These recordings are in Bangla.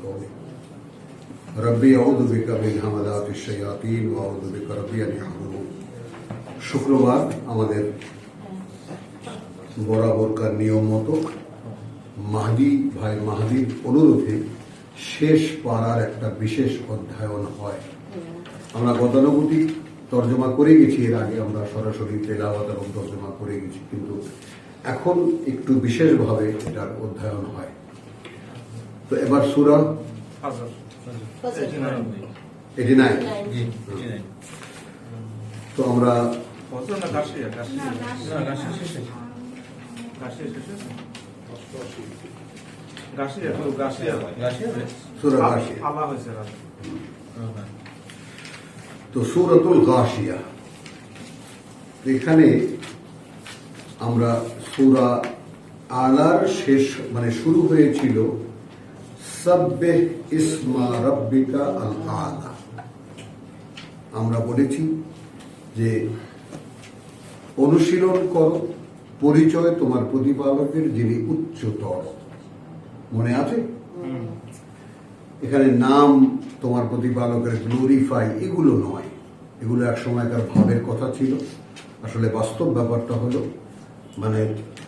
قولي ربي أعوذ بك من همذات الشياطين وأعوذ بك ربي أن يحضرون শুক্রবার আমাদের বরাবরকার নিয়ম মতো মাহাদি ভাই মাহাদির অনুরোধে শেষ পাড়ার একটা বিশেষ অধ্যয়ন হয় আমরা গতানুগতিক তর্জমা করে গেছি এর আগে আমরা সরাসরি তেলাওয়াত এবং তর্জমা করে গেছি কিন্তু এখন একটু বিশেষভাবে এটার অধ্যয়ন হয় তো এবার সুরা হাজার ফজর। এটি নাই। জি জি নাই তো আমরা তো সুরতুল গাশিয়া এখানে আমরা সুরা আলার শেষ মানে শুরু হয়েছিল সাব্বে ইসমা রব্বিকা আল আলা আমরা বলেছি যে অনুশীলন করো পরিচয় তোমার প্রতিপালকের যিনি উচ্চতর। মনে আছে? এখানে নাম তোমার প্রতিপালকের গ্লোরিফাই এগুলো নয়। এগুলো এক সময়কার ভাবের কথা ছিল। আসলে বাস্তব ব্যাপারটা হলো মানে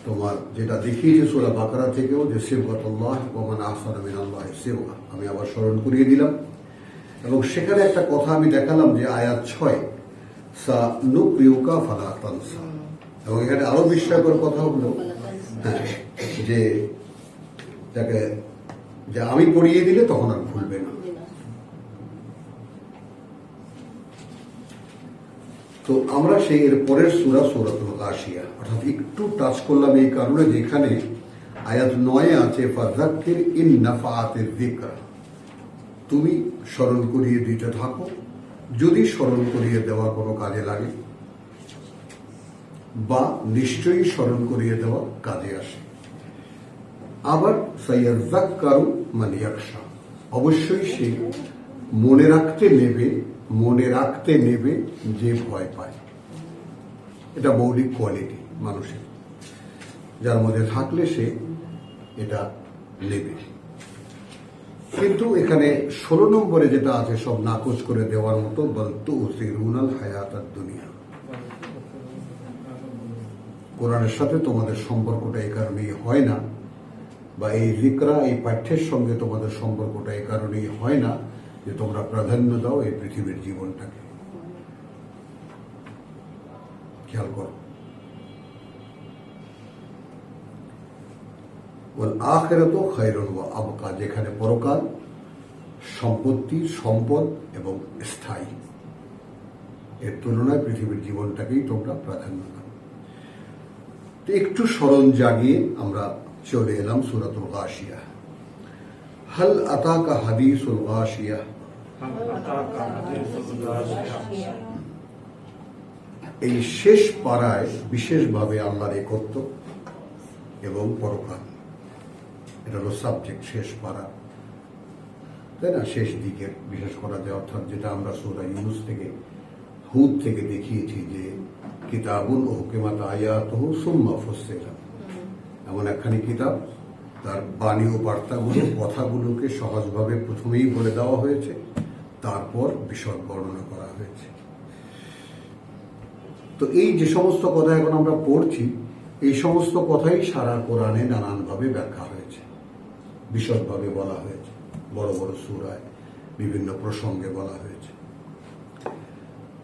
তোমার যেটা দেখিয়েছে সোলা বাকারা থেকেও যে সেবগতল্লাহ ওমান আহসান মিন আল্লাহ সেবা আমি আবার স্মরণ করিয়ে দিলাম। এবং সেখানে একটা কথা আমি দেখালাম যে আয়াত ছয়, সা নুক্রিউকা ফালা তানসা। এবং এখানে আরও বিস্ময়কর কথা হলো যে, যাকে, যে আমি পড়িয়ে দিলে তখন আর ভুলবে না। তো আমরা সেই এর পরের সুরা সুরাতুল গাশিয়া অর্থাৎ একটু টাচ করলাম এই কারণে যেখানে আয়াত নয়ে আছে ফাজাক্কির ইন নাফাআতের যিকরা। তুমি স্মরণ করিয়ে দিতে থাকো। যদি স্মরণ করিয়ে দেওয়া কোনো কাজে লাগে, বা নিশ্চয়ই স্মরণ করিয়ে দেওয়া কাজে আসে। আবার সাইয়াজ্জাক্কারু মানে ইয়াকশা অবশ্যই সে মনে রাখতে নেবে মনে রাখতে নেবে যে ভয় পায়। এটা মৌলিক কোয়ালিটি মানুষের। যার মধ্যে থাকলে সে এটা নেবে। কিন্তু এখানে ষোলো নম্বরে যেটা আছে, সব নাকচ করে দেওয়ার মতো বলতো রুনাল হায়াত দুনিয়া। কোরআনের সাথে তোমাদের সম্পর্কটা এই কারণেই হয় না, বা এই জিকরা, এই পাঠ্যের সঙ্গে তোমাদের সম্পর্কটা এই কারণেই হয় না যে তোমরা প্রাধান্য দাও এই পৃথিবীর জীবনটাকে। খেয়াল করো। আখেরাত খায়রুন ওয়া আবকা, যেখানে পরকাল, সম্পত্তি, সম্পদ এবং স্থায়ী। এর তুলনায় পৃথিবীর জীবনটাকেই তোমরা প্রাধান্য দাও। একটু স্মরণ জাগিয়ে আমরা চলে এলাম সুরাতুল গাশিয়া। হাল আতাকা হাদিসুল গাশিয়া। এই শেষ পাড়ায় বিশেষভাবে আল্লাহর একত্ব এবং পরকাল এটা হলো সাবজেক্ট শেষ পাড়া। তাই না? শেষ দিকে, বিশেষ করা যায়, অর্থাৎ যেটা আমরা সুরা ইউনুস থেকে, হুদ থেকে দেখিয়েছি যে কিতাবুল হুকিমাত আয়াত সুম্মা ফসেলা এমন একখানি কিতাব তার বাণী ও বার্তাগুলো, কথাগুলোকে সহজভাবে প্রথমেই বলে দেওয়া হয়েছে, তারপর বিশদ বর্ণনা করা হয়েছে। তো এই যে সমস্ত কথা এখন আমরা পড়ছি, এই সমস্ত কথাই সারা কোরআনে নানানভাবে ব্যাখ্যা হয়েছে। বিশদভাবে বলা হয়েছে। বড় বড় সুরায়, বিভিন্ন প্রসঙ্গে বলা হয়েছে।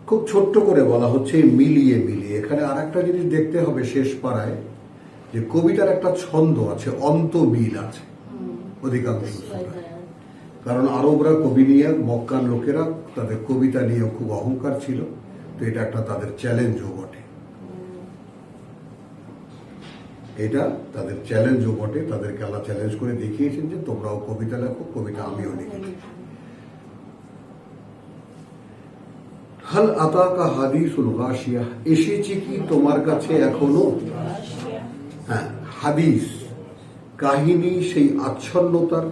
খুব ছোট্ট করে বলা হচ্ছে, মিলিয়ে মিলিয়ে। এখানে আর একটা জিনিস দেখতে হবে শেষ পাড়ায় যে কবিতার একটা ছন্দ আছে অন্ত মিল আছে অধিকাংশ কারণ আরবরা কবি নিয়ে মক্কান লোকেরা তাদের কবিতা নিয়ে খুব অহংকার ছিল তো এটা একটা তাদের চ্যালেঞ্জও বটে। এটা তাদের চ্যালেঞ্জও বটে তাদেরকে আল্লাহ চ্যালেঞ্জ করে দেখিয়েছেন যে তোমরাও কবিতা লেখো কবিতা আমিও লিখেছি। হাল আতাকা হাদিসুল গাশিয়া এসেছে কি তোমার কাছে এখনও? হাদিস, কাহিনী সেই আচ্ছন্নতার।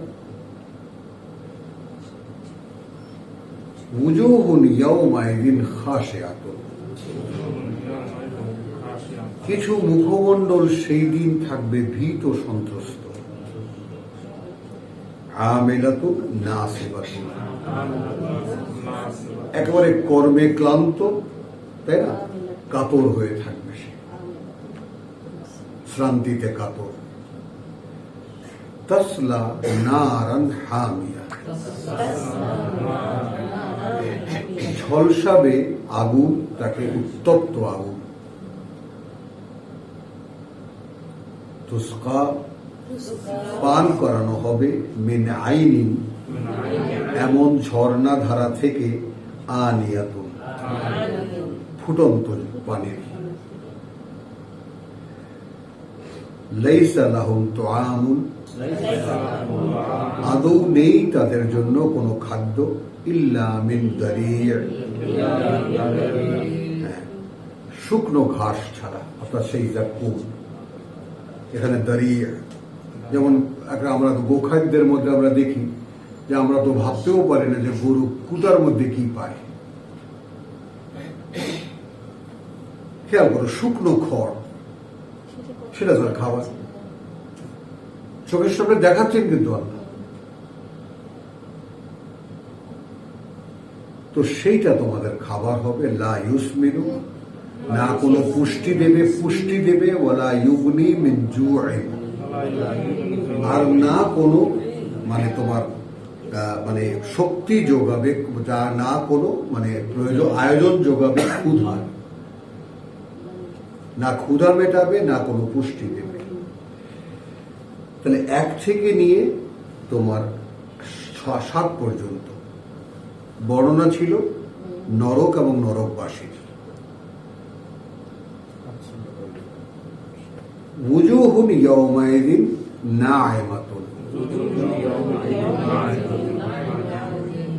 কিছু মুখমণ্ডল সেই দিন থাকবে ভীত সন্ত্রস্ত। নাসিবাতুন একেবারে কর্মে ক্লান্ত, তাই না? কাতর হয়ে থাকবে সে। শ্রান্তিতে কাতর তসলা নারান হামিয়া ঝলসাবে আগুন, তাকে উত্তপ্ত আগুন। তুস্কা পান করানো হবে মিন আইনিন, এমন ঝর্ণা ধারা থেকে আনিয়াতুন। ফুটন্ত পানির। লাহুম আদৌ নেই তাদের জন্য কোনো খাদ্য? হ্যাঁ, শুকনো ঘাস ছাড়া অর্থাৎ সেই জাকুম এখানে দাঁড়িয়ে যেমন একটা আমরা গোখাদ্যের মধ্যে আমরা দেখি যে আমরা তো ভাবতেও পারি না যে গরু কুটার মধ্যে কি পায়। খেয়াল করো শুকনো খড়। সেটা তার খাবার চোখের সামনে দেখাচ্ছেন কিন্তু আল্লাহ। তো সেইটা তোমাদের খাবার হবে, লা ইউসমিনু, না কোনো পুষ্টি দেবে পুষ্টি দেবে ওলা ইউগনি মিন জুআইন আর না কোনো মানে তোমার মানে শক্তি যোগাবে, যা না কোনো মানে প্রয়োজন, আয়োজন যোগাবে ক্ষুধার না ক্ষুধা মেটাবে, না কোনো পুষ্টি দেবে। তাহলে এক থেকে নিয়ে তোমার সাত পর্যন্ত। বর্ণনা ছিল নরক এবং নরকবাসীর। wujuhun yawmaidin na'imatun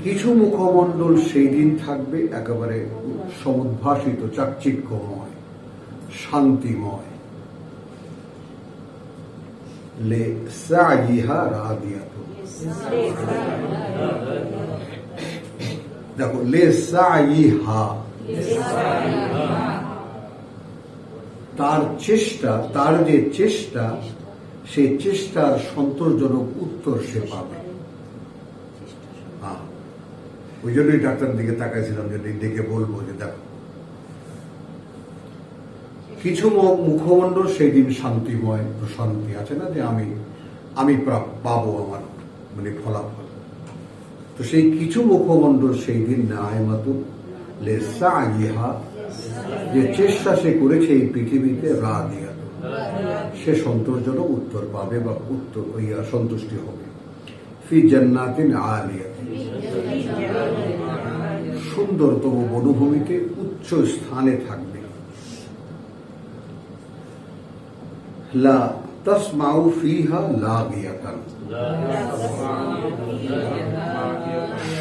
কিছু মুখমণ্ডল সেই দিন থাকবে, একেবারে সমুদ্ভাসিত, চাকচিক্যময়। শান্তিময়। লে সাইহা রাদিয়াতুন দেখো, লে সাইহা তার চেষ্টা, তার যে চেষ্টা সেই চেষ্টার সন্তোষজনক উত্তর সে পাবে। ওই জন্যই ডাক্তার দিকে তাকাইছিলাম যে ডেকে বলব যে দেখো কিছু মুখমণ্ডল সেই দিন শান্তিময় প্রশান্তি আছে না যে আমি আমি পাবো আমার মানে ফলাফল। তো সেই কিছু মুখমণ্ডল সেই দিন নায় মাতুন লেসা ইহা যে চেষ্টা সে করেছে এই পৃথিবীতে রা দিয়া সে সন্তোষজনক উত্তর পাবে বা উত্তর, ইয়া, সন্তুষ্টি হবে। ফি জান্নাতিন আলিয়াতিন। সুন্দরতম বনভূমিতে উচ্চ স্থানে থাকবে। লা তাসমাউ ফিহা লাগিয়াতান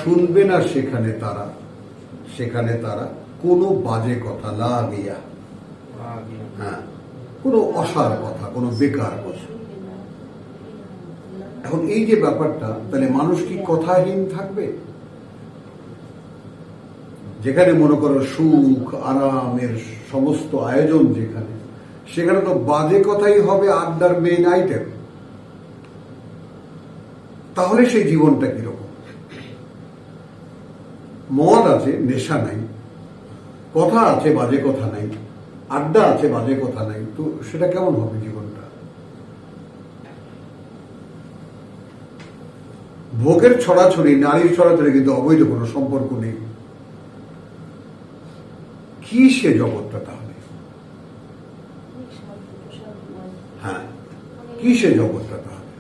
শুনবে না সেখানে তারা সেখানে তারা কোনো বাজে কথা লাগিয়া হ্যাঁ কোনো অসার কথা, কোনো বেকার কথা। এখন এই যে ব্যাপারটা, তাহলে মানুষ কি কথাহীন থাকবে? যেখানে মনে করো সুখ, আরামের সমস্ত আয়োজন যেখানে সেখানে তো বাজে কথাই হবে আড্ডার মেইন আইটেম তাহলে সেই জীবনটা কীরকম? মদ আছে, নেশা নাই। কথা আছে, বাজে কথা নাই। আড্ডা আছে, বাজে কথা নাই। তো সেটা কেমন হবে জীবনটা? ভোগের ছড়াছড়ি, নারীর ছড়াছড়ি কিন্তু অবৈধ, কোনো সম্পর্ক নেই। কি সে জগৎটা তাহলে হ্যাঁ কি সে জগৎটা তাহলে?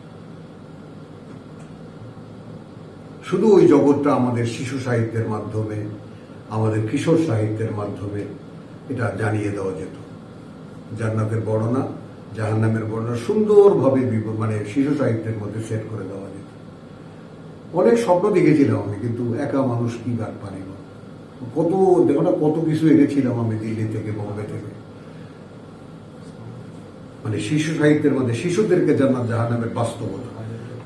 শুধু ওই জগৎটা আমাদের শিশু সাহিত্যের মাধ্যমে, আমাদের কিশোর সাহিত্যের মাধ্যমে এটা জানিয়ে দেওয়া যেত। জান্নাতের বর্ণনা, জাহান্নামের বর্ণনা সুন্দরভাবে মানে শিশু সাহিত্যের মধ্যে সেট করে দেওয়া যেত। অনেক স্বপ্ন দেখেছিলাম আমি, কিন্তু একা মানুষ কি গান পারি না কত দেখো না কত কিছু এনেছিলাম আমি দিল্লি থেকে, বোম্বে থেকে। মানে শিশু সাহিত্যের মধ্যে শিশুদেরকে জান্নাত জাহান্নামের বাস্তবতা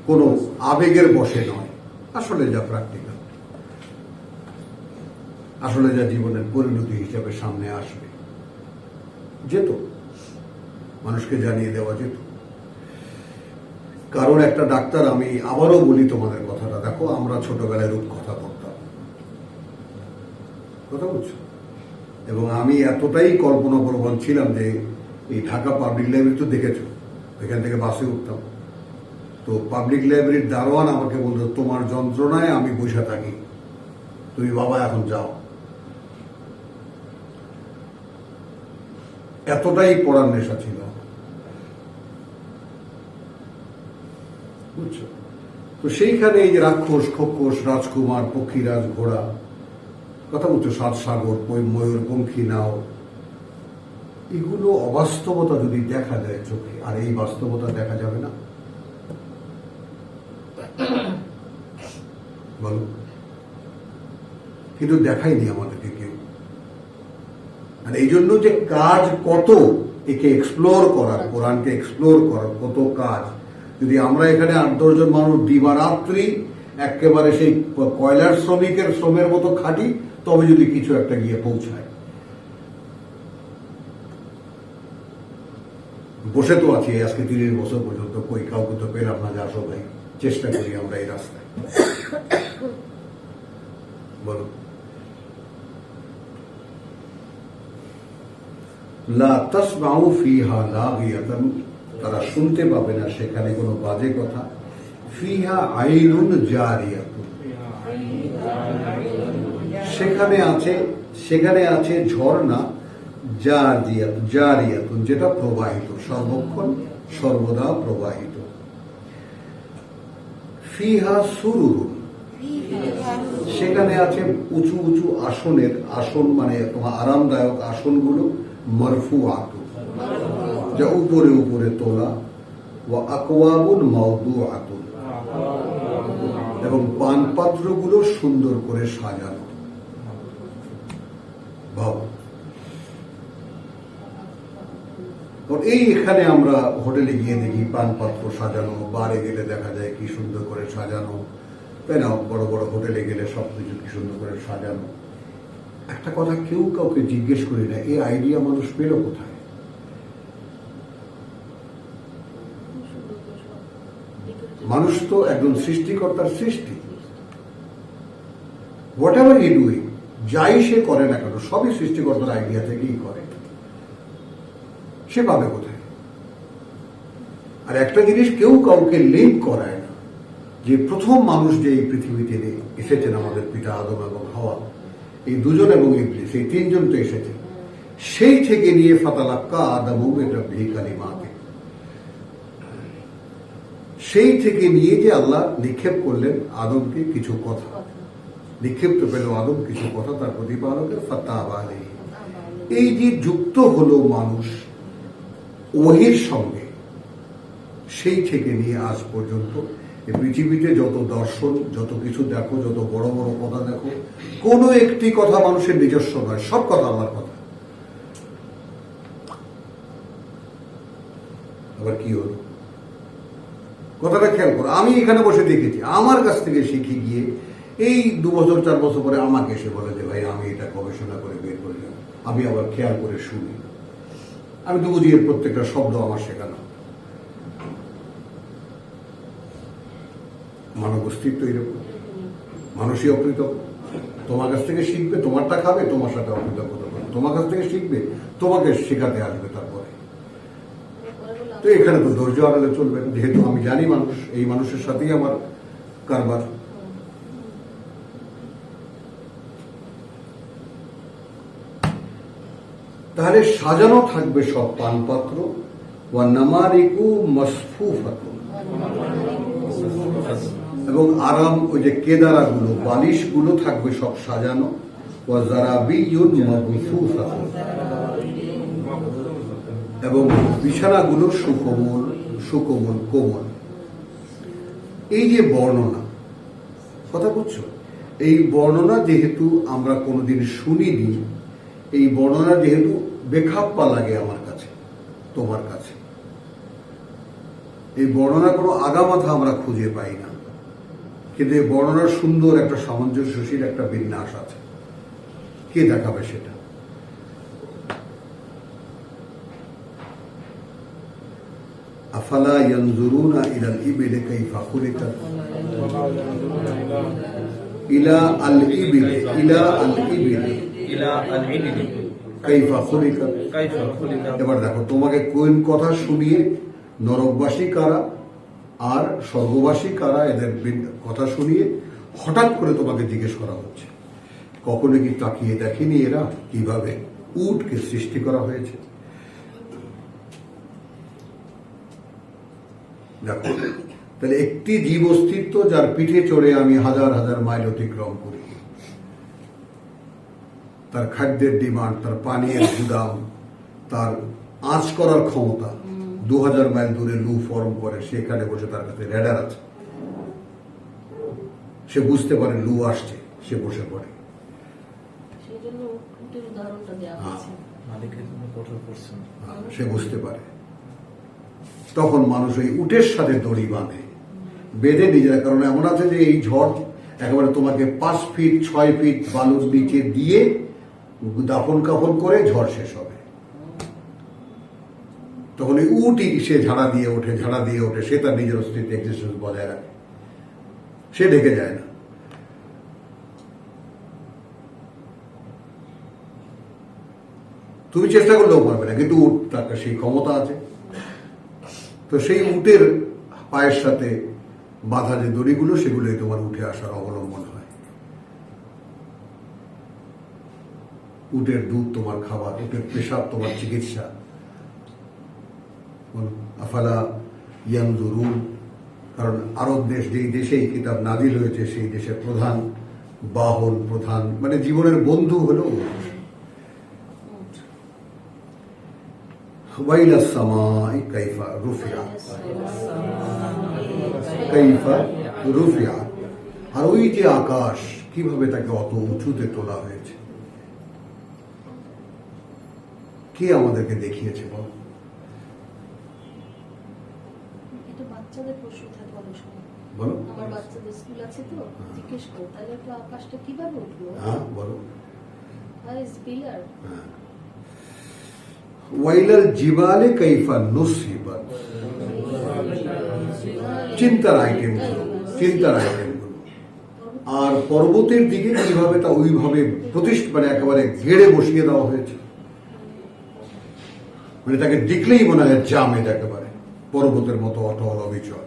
কোনো আবেগের বসে নয়। আসলে যা প্র্যাকটিক্যাল আসলে যা জীবনের পরিণতি হিসাবে সামনে আসবে, যেত। মানুষকে জানিয়ে দেওয়া যেত। কারণ একটা ডাক্তার, আমি আবারও বলি তোমাদের কথাটা, দেখো আমরা ছোটবেলায় রূপ কথা করতাম কথা বলছো? এবং আমি এতটাই কল্পনা প্রবণ ছিলাম যে এই ঢাকা পাবলিক লাইব্রেরি তো দেখেছ। এখান থেকে বাসে উঠতাম। তো পাবলিক লাইব্রেরির দারোয়ান আমাকে বলতো তোমার যন্ত্রণায় আমি বসে থাকি। তুমি বাবা, এখন যাও। এতটাই পড়ার নেশা ছিল। বুঝছ? তো সেইখানে এই যে রাক্ষস খক্ষস রাজকুমার, পক্ষীরাজ, ঘোড়া, কথা বলছো, সাত সাগর, ময়ূর, পঙ্খী, নাও। এগুলো অবাস্তবতা যদি দেখা যায় চোখে, আর এই বাস্তবতা দেখা যাবে না? বলো। কিন্তু দেখায়নি আমাদেরকে কেউ। আর এই জন্য যে কাজ কত একে এক্সপ্লোর করার, কোরআনকে এক্সপ্লোর করার, কত কাজ। যদি আমরা এখানে আট দশজন মানুষ দিবারাত্রি একেবারে সেই কয়লার শ্রমিকের শ্রমের মতো খাটি, তবে যদি কিছু একটা গিয়ে পৌঁছায়। বসে তো আছি আজকে তিরিশ বছর পর্যন্ত কই কাউকে তো পেলাম না, যে আসো ভাই। চেষ্টা করি আমরা এই রাস্তায়। বলো। লা তাসমাউ ফিহা লাগিয়াতান, তারা শুনতে পাবে না সেখানে কোনো বাজে কথা। ফিহা আইনুন জারিয়াতুন। সেখানে আছে সেখানে আছে ঝর্ণা জারিয়াত যেটা প্রবাহিত, সর্বক্ষণ সর্বদা প্রবাহিত। ফিহা সুরুরুন সেখানে আছে উঁচু উঁচু আসনের, আসন মানে তোমার আরামদায়ক আসনগুলো, মরফু আতু, যা উপরে উপরে তোলা ও আকওয়াবুন মাউদু আতুন এবং পানপাত্রগুলো সুন্দর করে সাজানো। ভাব। কারণ এই এখানে আমরা হোটেলে গিয়ে দেখি পানপাত্র সাজানো, বারে গেলে দেখা যায় কি সুন্দর করে সাজানো, তাই না? বড় বড় হোটেলে গেলে সব কিছু কি সুন্দর করে সাজানো। একটা কথা কেউ কাউকে জিজ্ঞেস করি না, এই আইডিয়া মানুষ পেল কোথায়? মানুষ তো একজন সৃষ্টিকর্তার সৃষ্টি। হোয়াট এভার ই ডুইং যাই সে করে না কেন, সবই সৃষ্টিকর্তার আইডিয়া থেকেই করে। সে পাবে কোথায়? আর একটা জিনিস কেউ কাউকে লিঙ্ক করায় না, যে প্রথম মানুষ যে এই পৃথিবীতে এসেছেন আমাদের পিতা আদম এবং হাওয়া। এই দুজন এবং ইবলিস, এই তিনজন তো এসেছেন। সেই থেকে নিয়ে ফাতালাক্কা আদম এটা ভিকালি মাকে সেই থেকে নিয়ে যে আল্লাহ নিক্ষেপ করলেন আদমকে কিছু কথা। নিক্ষিপ্ত পেল আদম কিছু কথা, তার প্রতিপালকের ফাতা এই যে যুক্ত হলো মানুষ ওহির সঙ্গে। সেই থেকে নিয়ে আজ পর্যন্ত পৃথিবীতে যত দর্শন, যত কিছু দেখো, যত বড় বড় কথা দেখো, কোনো একটি কথা মানুষের নিজস্ব নয়, সব কথা আল্লাহর কথা। আবার কি হলো? কথাটা খেয়াল করো, আমি এখানে বসে দেখেছি, আমার কাছ থেকে শিখে গিয়ে এই দু বছর, চার বছর পরে আমাকে এসে বলে যে, ভাই, আমি এটা গবেষণা করে বের করলাম আমি আবার খেয়াল করে শুনি। আমি তো এর প্রত্যেকটা শব্দ আমার শেখানো। মানব অস্তিত্ব এরকম। মানুষই অকৃতজ্ঞ। তোমার কাছ থেকে শিখবে, তোমারটা খাবে, তোমার সাথে অকৃতজ্ঞতা করবে। তোমার কাছ থেকে শিখবে, তোমাকে শেখাতে আসবে তারপরে। তো এখানে তো ধৈর্য হারালে চলবে যেহেতু আমি জানি মানুষ, এই মানুষের সাথেই আমার কারবার। তাহলে সাজানো থাকবে সব পানপাত্র। ওয়া নামারিকু মসফুফাতুন। এবং আরাম, ওই যে কেদারাগুলো, বালিশগুলো থাকবে সব সাজানো। ওয়া জারাবিয়ুন মাবসুফাতুন এবং বিছানাগুলো সুকোমল সুকোমল কোমল। এই যে বর্ণনা, কথা বুঝছ? এই বর্ণনা যেহেতু আমরা কোনোদিন শুনিনি, এই বর্ণনা যেহেতু বেখাপ্পা লাগে আমার কাছে, তোমার কাছে। এই বর্ণনা কোনো আগামাথা আমরা খুঁজে পাই না। কিন্তু এই বর্ণনার সুন্দর একটা সামঞ্জস্যশীল একটা বিন্যাস আছে। কে দেখাবে সেটা? আফালা ইয়ানজুরুনা ইলাল ইবিলি কাইফা খুলিকাত? ইলা আল ইবিলি, ইলা আল ইবিলি। ইলা আল ইবিলি। কাইফা কাইফা এবার দেখো তোমাকে কোন কথা শুনিয়ে নরকবাসী কারা আর স্বর্গবাসী কারা এদের কথা শুনিয়ে হঠাৎ করে তোমাকে জিজ্ঞেস করা হচ্ছে? কখনো কি তাকিয়ে দেখেনি এরা কীভাবে উটকে সৃষ্টি করা হয়েছে? দেখো তাহলে একটি জীব অস্তিত্ব যার পিঠে চড়ে আমি হাজার হাজার মাইল অতিক্রম করি। তার খাদ্যের ডিমান্ড তার পানীয়ের গুদাম তার আঁচ করার ক্ষমতা। দু হাজার মাইল দূরে লু ফর্ম করে সেখানে বসে তার কাছে রেডার আছে। সে বুঝতে পারে লু আসছে সে বসে পড়ে। হ্যাঁ। হ্যাঁ, সে বুঝতে পারে। তখন মানুষ ওই উটের সাথে দড়ি বাঁধে। বেঁধে নিয়ে যায় কারণ এমন আছে যে এই ঝড় একেবারে তোমাকে পাঁচ ফিট ছয় ফিট বালুর নিচে দিয়ে দাফন কাফন করে ঝড় শেষ হবে। তখন ওই উটই সে ঝাড়া দিয়ে ওঠে, ঝাড়া দিয়ে ওঠে, সে তার নিজের অস্তিত্ব এক্সিস্টেন্স বজায় রাখে। সে ঢেকে যায় না। তুমি চেষ্টা করলেও পারবে না, কিন্তু উট তার সেই ক্ষমতা আছে। তো সেই উটের পায়ের সাথে বাঁধা যে দড়িগুলো, সেগুলোই তোমার উঠে আসার অবলম্বন হয়। উটের দুধ তোমার খাবার, উটের পেশাব তোমার চিকিৎসা। আফালা ইয়ানজুরুন? কারণ আরব দেশ, যেই দেশে এই কিতাব নাজিল হয়েছে, সেই দেশের প্রধান বাহন, প্রধান মানে জীবনের বন্ধু হলো আর ওই যে আকাশ, কীভাবে তাকে অত উঁচুতে তোলা হয়েছে? কে আমাদেরকে দেখিয়েছে বল? বাচ্চাদের প্রশ্ন থাকে অনেক সময়। বলো। আমার বাচ্চাদের স্কুল আছে তো জিজ্ঞেস করো তাহলে তো আকাশটা কীভাবে উঠল হ্যাঁ বলো। আর ইজ হ্যাঁ। ওয়াইলাল জিবালে কাইফা নুসিবাত। চিন্তার আর পর্বতের দিকে কীভাবে তা ওইভাবে প্রতিষ্ঠ মানে একেবারে ঘেড়ে বসিয়ে দেওয়া হয়েছে। মানে তাকে দেখলেই মনে হয় জামেদ একেবারে। পর্বতের মতো অটল অবিচল।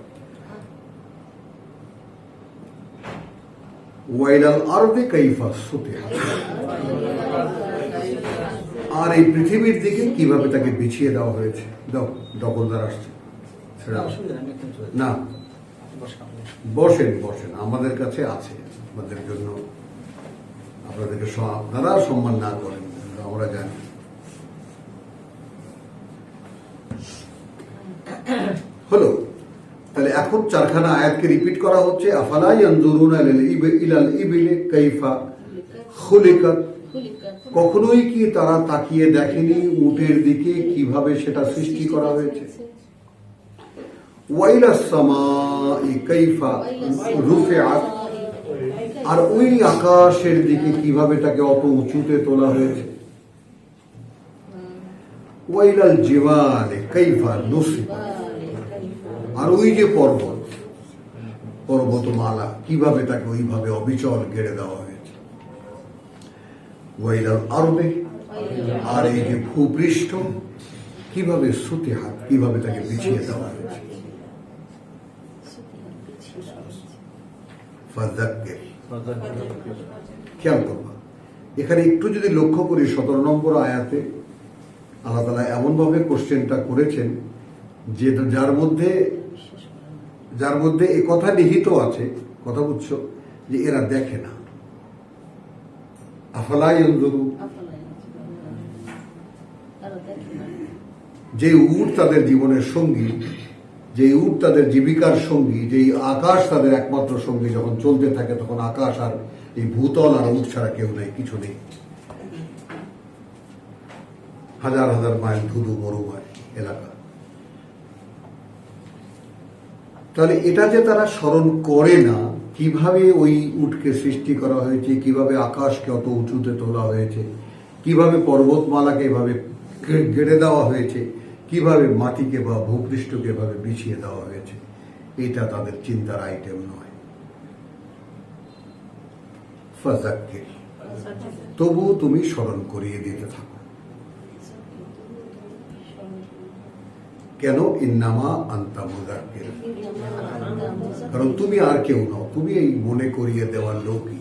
ওয়াইলাল আরবে কাইফা সুতিহা। আর এই পৃথিবীর দিকে কীভাবে তাকে বিছিয়ে দেওয়া হয়েছে? দাও দখলদার আসছে। না বসেন বসেন। আমাদের কাছে আছে। আমাদের জন্য আপনাদেরকে আপনারা সম্মান না করেন। আমরা জানি। হলো। তাহলে এখন চারখানা আয়াতকে রিপিট করা হচ্ছে আফালা ইয়ানজুরুনা ইলাল ইব- ইলাল ইবিলি কাইফা খুলিকাত কখনোই কি তারা তাকিয়ে দেখেনি উটের দিকে কীভাবে সেটা সৃষ্টি করা হয়েছে? আর ওই আকাশের দিকে কীভাবে তাকে অত উঁচুতে তোলা হয়েছে? ওয়াইলাল জিবালে কাইফা নুসিবা। আর ওই যে পর্বত, পর্বতমালা, কীভাবে তাকে ওইভাবে অবিচল গেড়ে দেওয়া হয়েছে? ওয়াইলাল আরবে, আর এই যে ভূপৃষ্ঠ, কীভাবে সুতে হাত, কীভাবে তাকে বিছিয়ে দেওয়া হয়েছে? খেয়াল করবা, এখানে একটু যদি লক্ষ্য করি সতেরো নম্বর আয়াতে, আল্লাহ তালা এমনভাবে কোশ্চেনটা করেছেন যে যার মধ্যে যার মধ্যে এ কথা নিহিত আছে কথা বুঝছ যে এরা দেখে না। আফালাই যে উট তাদের জীবনের সঙ্গী যে উট তাদের জীবিকার সঙ্গী যে আকাশ তাদের একমাত্র সঙ্গী যখন চলতে থাকে তখন আকাশ আর এই ভূতল আর উট ছাড়া কেউ নেই কিছু নেই। হাজার হাজার মাইল ধুধু মরুময় এলাকা। তাহলে এটা যে তারা স্মরণ করে না কীভাবে ওই উটকে সৃষ্টি করা হয়েছে কীভাবে আকাশকে অত উঁচুতে তোলা হয়েছে কীভাবে পর্বতমালাকে এভাবে গেড়ে দেওয়া হয়েছে কীভাবে মাটিকে বা ভূপৃষ্ঠকে এভাবে বিছিয়ে দেওয়া হয়েছে এটা তাদের চিন্তার আইটেম নয়। ফাজাক্কির। তবু তুমি স্মরণ করিয়ে দিতে থাকো। কেন? ইন্নামা আন্তা মুজাক্কির কারণ তুমি আর কেউ নও, তুমি এই মনে করিয়ে দেওয়ার লোকই।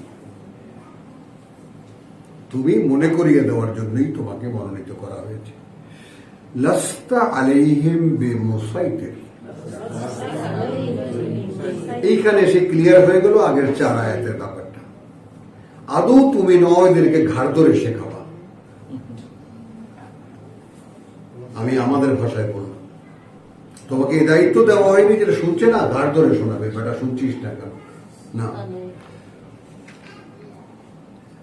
তুমি মনে করিয়ে দেওয়ার জন্যই তোমাকে মনোনীত করা হয়েছে। লাস্তা আলাইহিম এইখানে সে ক্লিয়ার হয়ে গেল আগের চার আয়াতের ব্যাপারটা। আদৌ তুমি নয় এদেরকে ঘাড় ধরে শেখাবা? আমি আমাদের ভাষায় বললাম তোমাকে এই দায়িত্ব দেওয়া হয়নি যেটা শুনছে না ঘাড় ধরে শোনাবে বেটা শুনছিস না কেন? না।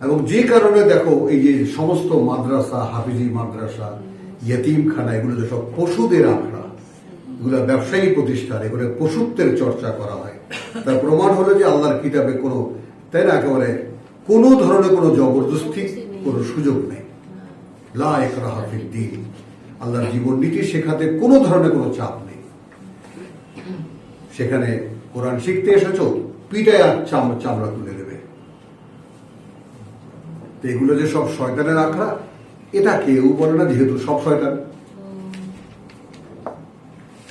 এবং যে কারণে দেখো এই যে সমস্ত মাদ্রাসা হাফিজি মাদ্রাসা ইয়তিমখানা এগুলো যে সব পশুদের আখড়া। এগুলো ব্যবসায়ী প্রতিষ্ঠান এগুলো পশুত্বের চর্চা করা হয়। তার প্রমাণ হলো যে আল্লাহর কিতাবে কোনো তাই না একেবারে কোনো ধরনের কোনো জবরদস্তি কোনো সুযোগ নেই। লা একরাহা ফিদ দ্বীন। আল্লাহর জীবন নীতি শেখাতে কোনো ধরনের কোনো চাপ সেখানে কোরআন শিখতে এসেছ, পিটায় আর চাম চামড়া তুলে দেবে। তো এগুলো যে সব শয়তানের আখড়া, এটা কেউ বলে না, যেহেতু সব শয়তান।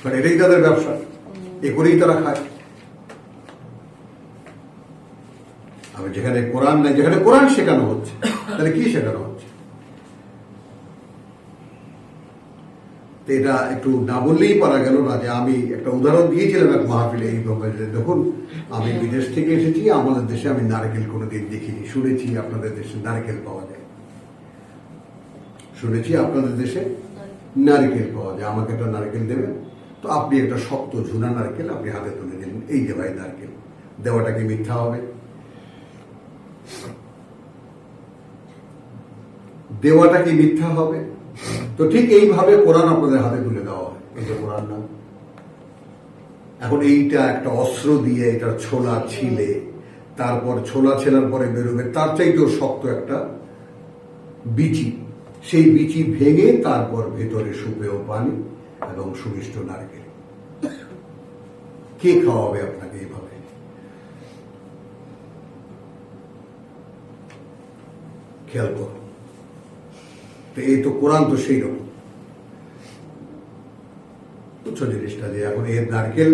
কারণ এটাই তাদের ব্যবসা, এ করেই তারা খায়। আমি যেখানে কোরআন নাই, যেখানে কোরআন শেখানো হচ্ছে, তাহলে কি শেখানো হচ্ছে তো এটা একটু না বললেই পারা গেল না যে আমি একটা উদাহরণ দিয়েছিলাম এক মাহফিলে এই ব্যাপারে দেখুন আমি বিদেশ থেকে এসেছি আমাদের দেশে আমি নারকেল কোনোদিন দেখিনি। শুনেছি আপনাদের দেশে নারকেল পাওয়া যায়। শুনেছি আপনাদের দেশে নারকেল পাওয়া যায়। আমাকে একটা নারকেল দেবেন। তো আপনি একটা শক্ত ঝুনা নারকেল আপনি হাতে তুলে দিলেন। এই যে ভাই নারকেল দেওয়াটা কি মিথ্যা হবে? দেওয়াটা কি মিথ্যা হবে? তো ঠিক এইভাবে কোরআন আপনাদের হাতে তুলে দেওয়া হয়। এই যে কোরআন নাম। এখন এইটা একটা অস্ত্র দিয়ে এটা ছোলা ছিলে, তারপর ছোলা ছেলার পরে বেরোবে, তার চাইতেও শক্ত একটা বিচি। সেই বিচি ভেঙে তারপর ভেতরে সুপেও পানি এবং সুমিষ্ট নারকেল। কে খাওয়াবে আপনাকে এইভাবে? খেয়াল করুন। তো এই তো কোরআন তো সেই রকম। বুঝছ জিনিসটা যে এখন এর নারকেল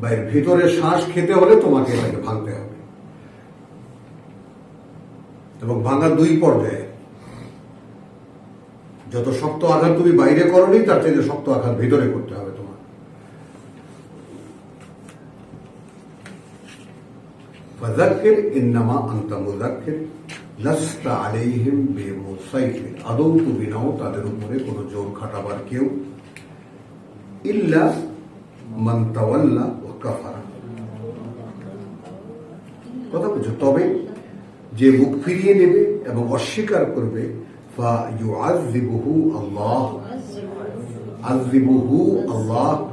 বা এর ভিতরে শ্বাস খেতে হলে তোমাকে এটাকে ভাঙতে হবে। এবং ভাঙার দুই পর্যায়ে। যত শক্ত আঘাত তুমি বাইরে করনি, তার চাইতে শক্ত আঘাত ভিতরে করতে হবে তোমার। ফাজাক্কির ইন্নামা আনতা মুজাক্কির আদৌ তাদের উপরে কোনো জোর খাটাবার কেউ ইল্লা ও কাফারা। কথা বুঝছ তবে যে মুখ ফিরিয়ে নেবে এবং অস্বীকার করবে, ফা ইউআযিবুহু আল্লাহ। আযিবুহু আল্লাহ।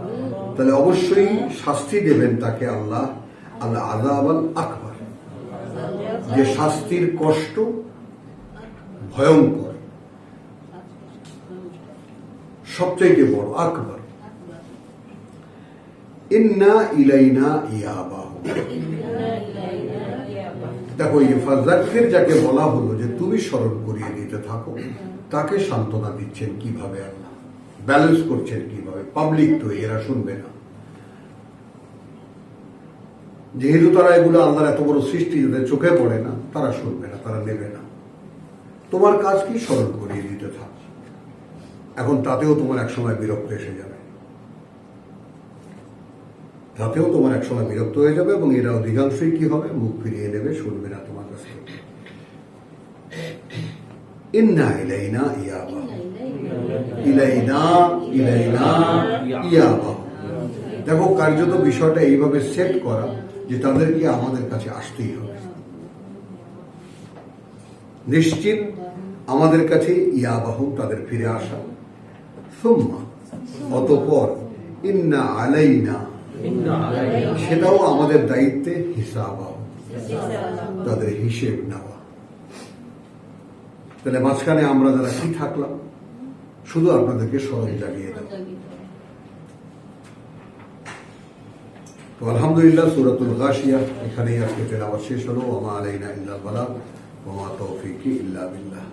তাহলে অবশ্যই শাস্তি দেবেন তাকে আল্লাহ। আল্লাহ আযাবাল আকবার। যে শাস্তির কষ্ট ভয়ঙ্কর। সবচাইতে বড়, আকবর। ইন্না ইলাইনা ইয়াবাহু। দেখো, এই ফাজাক্কের যাকে বলা হলো যে তুমি স্মরণ করিয়ে দিতে থাকো, তাকে সান্ত্বনা দিচ্ছেন কীভাবে আল্লাহ? ব্যালেন্স করছেন কীভাবে? পাবলিক তো এরা শুনবে না। যেহেতু তারা এগুলো আল্লাহর এত বড় সৃষ্টি যাদের চোখে পড়ে না, তারা শুনবে না, তারা নেবে না। তোমার কাজ কি? স্মরণ করিয়ে দিতে থাক। এখন তাতেও তোমার একসময় বিরক্ত এসে যাবে। তাতেও তোমার একসময় বিরক্ত হয়ে যাবে এবং এরা অধিকাংশই কি হবে? মুখ ফিরিয়ে নেবে, শুনবে না তোমার কাছ থেকে। ইন্না ইলাইনা ইয়াবা। ইলাইনা ইলাইনা দেখো, কার্যত বিষয়টা এইভাবে সেট করা যে তাদেরকে আমাদের কাছে আসতেই হবে। নিশ্চিত আমাদের কাছে ইয়াবাহ তাদের ফিরে আসা। সুম্মা অতপর ইন্না আলাইনা সেটাও আমাদের দায়িত্বে হিসাব তাদের হিসেব নেওয়া। তাহলে মাঝখানে আমরা যারা কি থাকলাম শুধু আপনাদেরকে স্মরণ জাগিয়ে দেব। তো আলহামদুলিল্লাহ সুরাতুল গাশিয়া এখানেই আজকে তেলাওয়াত শেষ হলো ওমা আলাইনা ইল্লাল বালাগ ওমা তৌফিকি ইল্লা বিল্লাহ